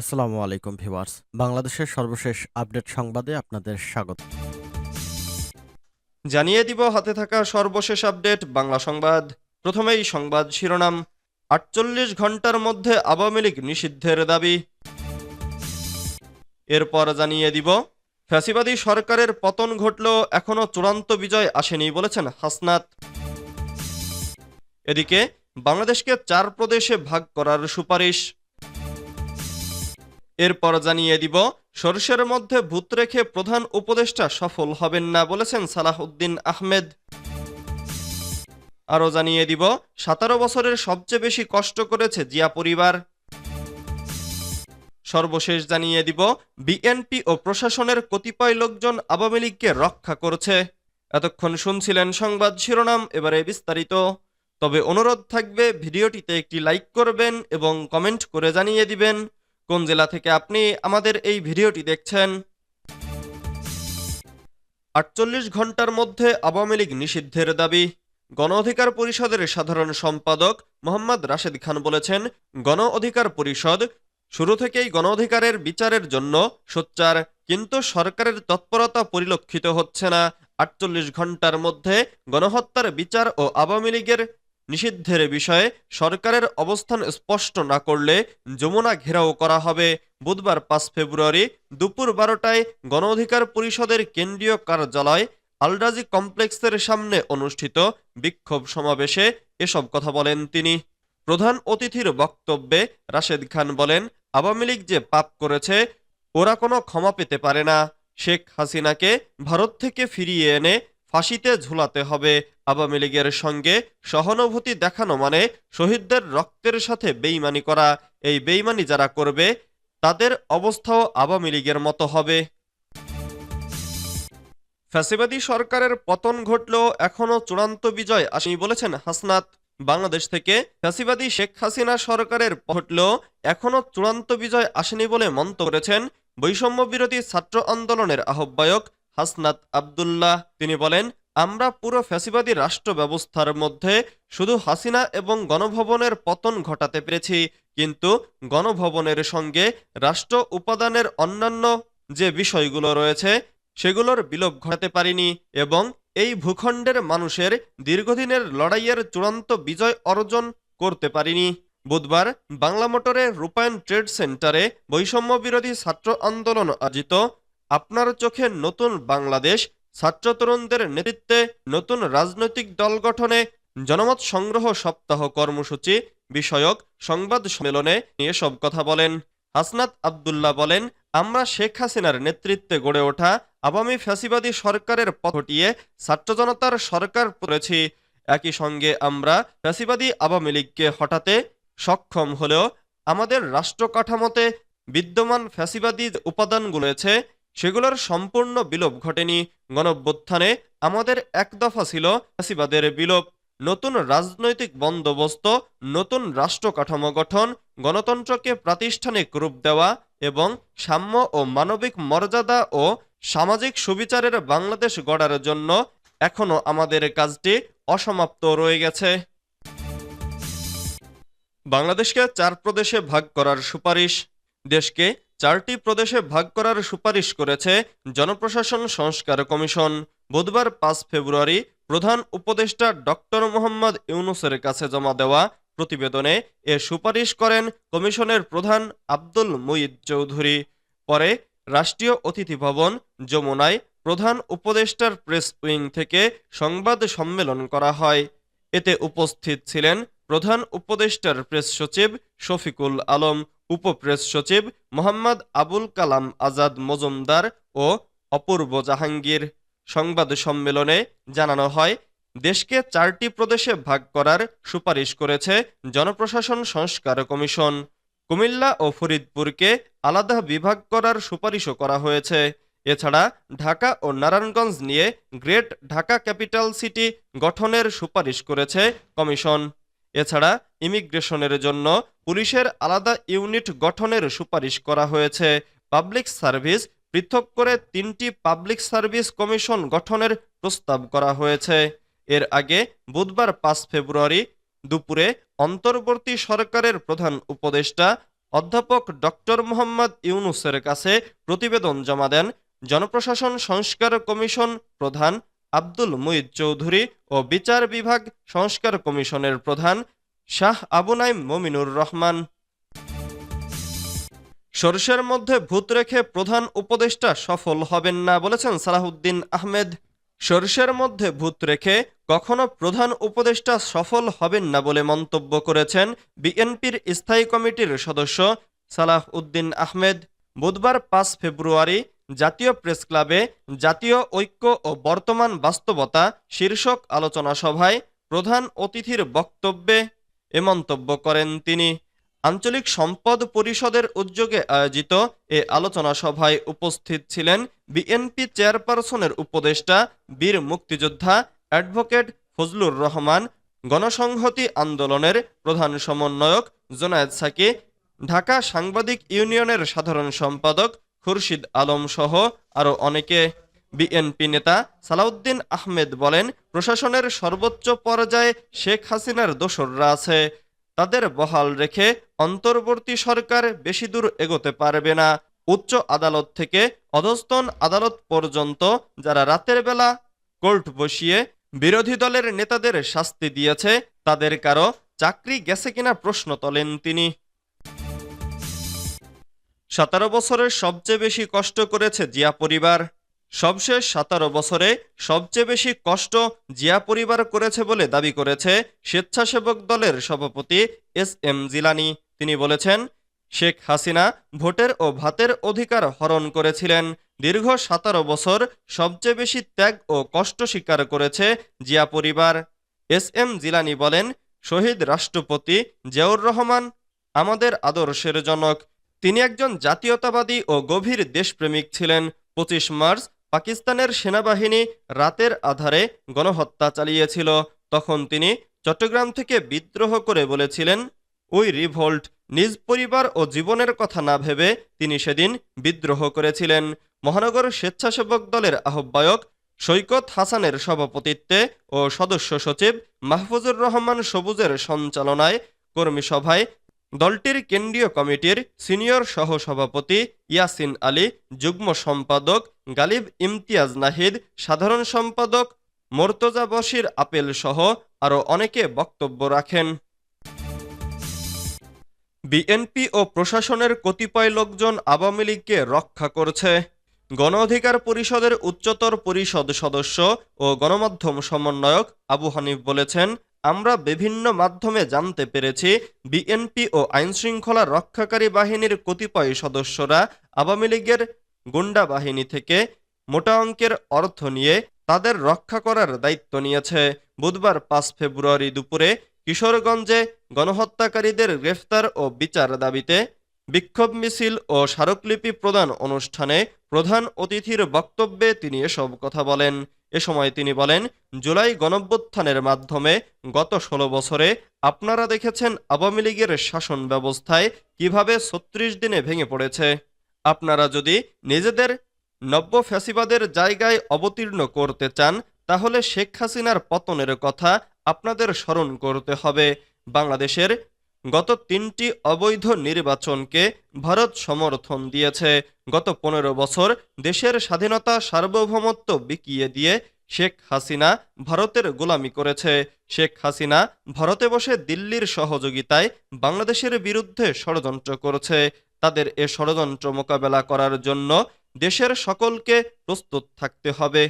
আসসালামু আলাইকুম ভিউয়ার্স। বাংলাদেশের সর্বশেষ আপডেট সংবাদে আপনাদের স্বাগত। জানিয়ে দিব, হাতে থাকা সর্বশেষ আপডেট, বাংলা সংবাদ। প্রথমেই সংবাদ শিরোনাম, আটচল্লিশ ঘণ্টার মধ্যে আওয়ামী লীগ নিষিদ্ধের দাবি। এরপর জানিয়ে দিব, ফ্যাসিবাদী সরকারের পতন ঘটল এখনও চূড়ান্ত বিজয় আসেনি বলেছেন হাসনাত। এদিকে, বাংলাদেশকে চার প্রদেশে ভাগ করার সুপারিশ। এরপর জানিয়ে দিব, সরষের মধ্যে ভূত রেখে প্রধান উপদেষ্টা সফল হবেন না বলেছেন সালাহ উদ্দিন আহমেদ। আরও জানিয়ে দিব, সতেরো বছরের সবচেয়ে বেশি কষ্ট করেছে জিয়া পরিবার। সর্বশেষ জানিয়ে দিব, বিএনপি ও প্রশাসনের কতিপয় লোকজন আওয়ামী লীগকে রক্ষা করছে। এতক্ষণ শুনছিলেন সংবাদ শিরোনাম, এবারে বিস্তারিত। তবে অনুরোধ থাকবে, ভিডিওটিতে একটি লাইক করবেন এবং কমেন্ট করে জানিয়ে দিবেন। কোন জেলা থেকে আপনি আমাদের এই ভিডিওটি দেখছেন? আটচল্লিশ ঘণ্টার মধ্যে আওয়ামী লীগ নিষিদ্ধের দাবি। গণ অধিকার পরিষদের সাধারণ সম্পাদক মোহাম্মদ রাশেদ খান বলেছেন, গণ অধিকার পরিষদ শুরু থেকেই গণ অধিকারের বিচারের জন্য সোচ্চার, কিন্তু সরকারের তৎপরতা পরিলক্ষিত হচ্ছে না। আটচল্লিশ ঘণ্টার মধ্যে গণহত্যার বিচার ও আওয়ামী লীগের নিষিদ্ধের বিষয়ে সরকারের অবস্থান স্পষ্ট না করলে যমুনা ঘেরাও করা হবে। বুধবার পাঁচ ফেব্রুয়ারি দুপুর বারোটায় গণ অধিকার পরিষদের কেন্দ্রীয় কার্যালয় আলরাজি কমপ্লেক্সের সামনে অনুষ্ঠিত বিক্ষোভ সমাবেশে এসব কথা বলেন তিনি। প্রধান অতিথির বক্তব্যে রাশেদ খান বলেন, আওয়ামী লীগ যে পাপ করেছে, ওরা কোনো ক্ষমা পেতে পারে না। শেখ হাসিনাকে ভারত থেকে ফিরিয়ে এনে ফাঁসিতে ঝুলাতে হবে। আওয়ামী লীগের সঙ্গে সহানুভূতি দেখানো মানে শহীদদের রক্তের সাথে বেইমানি করা। এই বেইমানি যারা করবে, তাদের অবস্থাও আওয়ামী লীগের মতো হবে। ফ্যাসিবাদী সরকারের পতন ঘটলেও এখনও চূড়ান্ত বিজয় আসেনি বলেছেন হাসনাত। বাংলাদেশ থেকে ফ্যাসিবাদী শেখ হাসিনা সরকারের ঘটলেও এখনও চূড়ান্ত বিজয় আসেনি বলে মন্তব্য করেছেন বৈষম্য বিরোধী ছাত্র আন্দোলনের আহ্বায়ক হাসনাত আবদুল্লাহ। তিনি বলেন আমরা পুরো ফ্যাসিবাদী রাষ্ট্র ব্যবস্থার মধ্যে শুধু হাসিনা এবং গণভবনের পতন ঘটাতে পেরেছি, কিন্তু গণভবনের সঙ্গে রাষ্ট্র উপাদানের অন্যান্য যে বিষয়গুলো রয়েছে, সেগুলোর বিলোপ ঘটাতে পারিনি এবং এই ভূখণ্ডের মানুষের দীর্ঘদিনের লড়াইয়ের চূড়ান্ত বিজয় অর্জন করতে পারিনি। বুধবার বাংলা মোটরে রূপায়ণ ট্রেড সেন্টারে বৈষম্য বিরোধী ছাত্র আন্দোলন আয়োজিত, আপনার চোখে নতুন বাংলাদেশ ছাত্র তরুণদের নেতৃত্বে নতুন রাজনৈতিক দল গঠনে জনমত সংগ্রহ সপ্তাহ কর্মসূচি, বিষয়ক সংবাদ সম্মেলনে নিয়ে সব কথা বলেন। হাসনাত আবদুল্লাহ বলেন, আমরা শেখ হাসিনার নেতৃত্বে গড়ে ওঠা আওয়ামী ফ্যাসিবাদী সরকারের পথ হটিয়ে ছাত্র জনতার সরকার করেছি একই সঙ্গে আমরা ফ্যাসিবাদী আওয়ামী লীগকে হটাতে সক্ষম হলেও আমাদের রাষ্ট্র কাঠামোতে বিদ্যমান ফ্যাসিবাদী উপাদানগুলো আছে সেগুলোর সম্পূর্ণ বিলোপ ঘটেনি। গণভ্যুত্থানে আমাদের এক দফা ছিল ফ্যাসিবাদের বিলোপ। নতুন রাজনৈতিক বন্দোবস্ত, নতুন রাষ্ট্র কাঠামো গঠন, গণতন্ত্রকে প্রাতিষ্ঠানিক রূপ দেওয়া এবং সাম্য ও মানবিক মর্যাদা ও সামাজিক সুবিচারের বাংলাদেশ গড়ার জন্য এখনও আমাদের কাজটি অসমাপ্ত রয়ে গেছে। বাংলাদেশকে চার প্রদেশে ভাগ করার সুপারিশ। দেশকে চারটি প্রদেশে ভাগ করার সুপারিশ করেছে জনপ্রশাসন সংস্কার কমিশন। বুধবার পাঁচ ফেব্রুয়ারি প্রধান উপদেষ্টা ডক্টর মোহাম্মদ ইউনুসের কাছে জমা দেওয়া প্রতিবেদনে এ সুপারিশ করেন কমিশনের প্রধান আব্দুল মুইদ চৌধুরী। পরে রাষ্ট্রীয় অতিথি ভবন যমুনায় প্রধান উপদেষ্টার প্রেস উইং থেকে সংবাদ সম্মেলন করা হয়। এতে উপস্থিত ছিলেন প্রধান উপদেষ্টার প্রেস সচিব শফিকুল আলম উপপ্রেস সচিব মোহাম্মদ আবুল কালাম আজাদ মজুমদার ও অপূর্ব জাহাঙ্গীর। সংবাদ সম্মেলনে জানানো হয়, দেশকে চারটি প্রদেশে ভাগ করার সুপারিশ করেছে জনপ্রশাসন সংস্কার কমিশন। কুমিল্লা ও ফরিদপুরকে আলাদা বিভাগ করার সুপারিশও করা হয়েছে। এছাড়া ঢাকা ও নারায়ণগঞ্জ নিয়ে গ্রেট ঢাকা ক্যাপিটাল সিটি গঠনের সুপারিশ করেছে কমিশন। এছাড়া ইমিগ্রেশনের জন্য পুলিশের আলাদা ইউনিট গঠনের সুপারিশ করা হয়েছে। পাবলিক সার্ভিস পৃথক করে তিনটি পাবলিক সার্ভিস কমিশন গঠনের প্রস্তাব করা হয়েছে। এর আগে বুধবার পাঁচ ফেব্রুয়ারি দুপুরে অন্তর্বর্তী সরকারের প্রধান উপদেষ্টা অধ্যাপক ডক্টর মোহাম্মদ ইউনুসের কাছে প্রতিবেদন জমা দেন। জনপ্রশাসন সংস্কার কমিশন প্রধান আব্দুল মুইদ চৌধুরী ও বিচার বিভাগ সংস্কার কমিশনের প্রধান শাহ আবু নাইম মমিনুর রহমান। সরষের মধ্যে ভূত রেখে প্রধান উপদেষ্টা সফল হবেন না বলেছেন সালাহুদ্দিন আহমেদ। সরষের মধ্যে ভূত রেখে কখনো প্রধান উপদেষ্টা সফল হবেন না বলে মন্তব্য করেছেন বিএনপির স্থায়ী কমিটির সদস্য সালাহ উদ্দিন আহমেদ। বুধবার পাঁচ ফেব্রুয়ারি জাতীয় প্রেস ক্লাবে জাতীয় ঐক্য ও বর্তমান বাস্তবতা শীর্ষক আলোচনা সভায় প্রধান অতিথির বক্তব্যে এ মন্তব্য করেন তিনি। আঞ্চলিক সম্পদ পরিষদের উদ্যোগে আয়োজিত এ আলোচনা সভায় উপস্থিত ছিলেন বিএনপি চেয়ারপারসনের উপদেষ্টা, বীর মুক্তিযোদ্ধা অ্যাডভোকেট ফজলুর রহমান, গণসংহতি আন্দোলনের প্রধান সমন্বয়ক জোনায়েদ সাকি, ঢাকা সাংবাদিক ইউনিয়নের সাধারণ সম্পাদক খুরশিদ আলম সহ আরও অনেকে বিএনপি নেতা সালাউদ্দিন আহমেদ বলেন, প্রশাসনের সর্বোচ্চ পর্যায়ে শেখ হাসিনার দোসররা আছে। তাদের বহাল রেখে অন্তর্বর্তী সরকার বেশি দূর এগোতে পারবে না। উচ্চ আদালত থেকে অধস্তন আদালত পর্যন্ত যারা রাতের বেলা কোর্ট বসিয়ে বিরোধী দলের নেতাদের শাস্তি দিয়েছে, তাদের কারও চাকরি গেছে কিনা প্রশ্ন তোলেন তিনি। সতেরো বছরের সবচেয়ে বেশি কষ্ট করেছে জিয়া পরিবার। সবশেষ সতেরো বছরে সবচেয়ে বেশি কষ্ট জিয়া পরিবার করেছে বলে দাবি করেছে স্বেচ্ছাসেবক দলের সভাপতি এস এম জিলানি। তিনি বলেছেন, শেখ হাসিনা ভোটের ও ভাতের অধিকার হরণ করেছিলেন। দীর্ঘ সতেরো বছর সবচেয়ে বেশি ত্যাগ ও কষ্ট স্বীকার করেছে জিয়া পরিবার। এস এম জিলানি বলেন, শহীদ রাষ্ট্রপতি জিয়াউর রহমান আমাদের আদর্শের জনক। তিনি একজন জাতীয়তাবাদী ও গভীর দেশপ্রেমিক ছিলেন। পঁচিশ মার্চ পাকিস্তানের সেনাবাহিনী রাতের আধারে গণহত্যা চালিয়েছিল। তখন তিনি চট্টগ্রাম থেকে বিদ্রোহ করে বলেছিলেন, ওই রিভোল্ট নিজ পরিবার ও জীবনের কথা না ভেবে তিনি সেদিন বিদ্রোহ করেছিলেন। মহানগর স্বেচ্ছাসেবক দলের আহ্বায়ক সৈকত হাসানের সভাপতিত্বে ও সদস্য সচিব মাহফুজুর রহমান সবুজের সঞ্চালনায় কর্মী সভায় দলটির কেন্দ্রীয় কমিটির সিনিয়র সহসভাপতি ইয়াসিন আলী, যুগ্ম সম্পাদক গালিব ইমতিয়াজ নাহিদ, সাধারণ সম্পাদক মোর্তজা বশির আপেল সহ আরও অনেকে বক্তব্য রাখেন। বিএনপি ও প্রশাসনের কতিপয় লোকজন আওয়ামী লীগকে রক্ষা করছে। গণ অধিকার পরিষদের উচ্চতর পরিষদ সদস্য ও গণমাধ্যম সমন্বয়ক আবু হানিফ বলেছেন আমরা বিভিন্ন মাধ্যমে জানতে পেরেছি, বিএনপি ও আইনশৃঙ্খলা রক্ষাকারী বাহিনীর কতিপয় সদস্যরা আওয়ামী লীগের গুন্ডা বাহিনী থেকে মোটা অঙ্কের অর্থ নিয়ে তাদের রক্ষা করার দায়িত্ব নিয়েছে। বুধবার পাঁচ ফেব্রুয়ারি দুপুরে কিশোরগঞ্জে গণহত্যাকারীদের গ্রেফতার ও বিচার দাবিতে বিক্ষোভ মিছিল ও স্মারকলিপি প্রদান অনুষ্ঠানে প্রধান অতিথির বক্তব্যে তিনি এসব কথা বলেন। এ সময় তিনি বলেন, জুলাই গণভ্যুত্থানের মাধ্যমে গত ষোলো বছরে আপনারা দেখেছেন আওয়ামী লীগের শাসন ব্যবস্থায় কীভাবে ছত্রিশ দিনে ভেঙে পড়েছে। আপনারা যদি নিজেদের নব্য ফ্যাসিবাদের জায়গায় অবতীর্ণ করতে চান, তাহলে শেখ হাসিনার পতনের কথা আপনাদের স্মরণ করতে হবে। বাংলাদেশের গত তিনটি অবৈধ নির্বাচনকে ভারত সমর্থন দিয়েছে। গত পনেরো বছর দেশের স্বাধীনতা সার্বভৌমত্ব বিকিয়ে দিয়ে শেখ হাসিনা ভারতের গোলামি করেছে। শেখ হাসিনা ভারতে বসে দিল্লির সহযোগিতায় বাংলাদেশের বিরুদ্ধে ষড়যন্ত্র করছে। তাদের এ ষড়যন্ত্র মোকাবেলা করার জন্য দেশের সকলকে প্রস্তুত থাকতে হবে।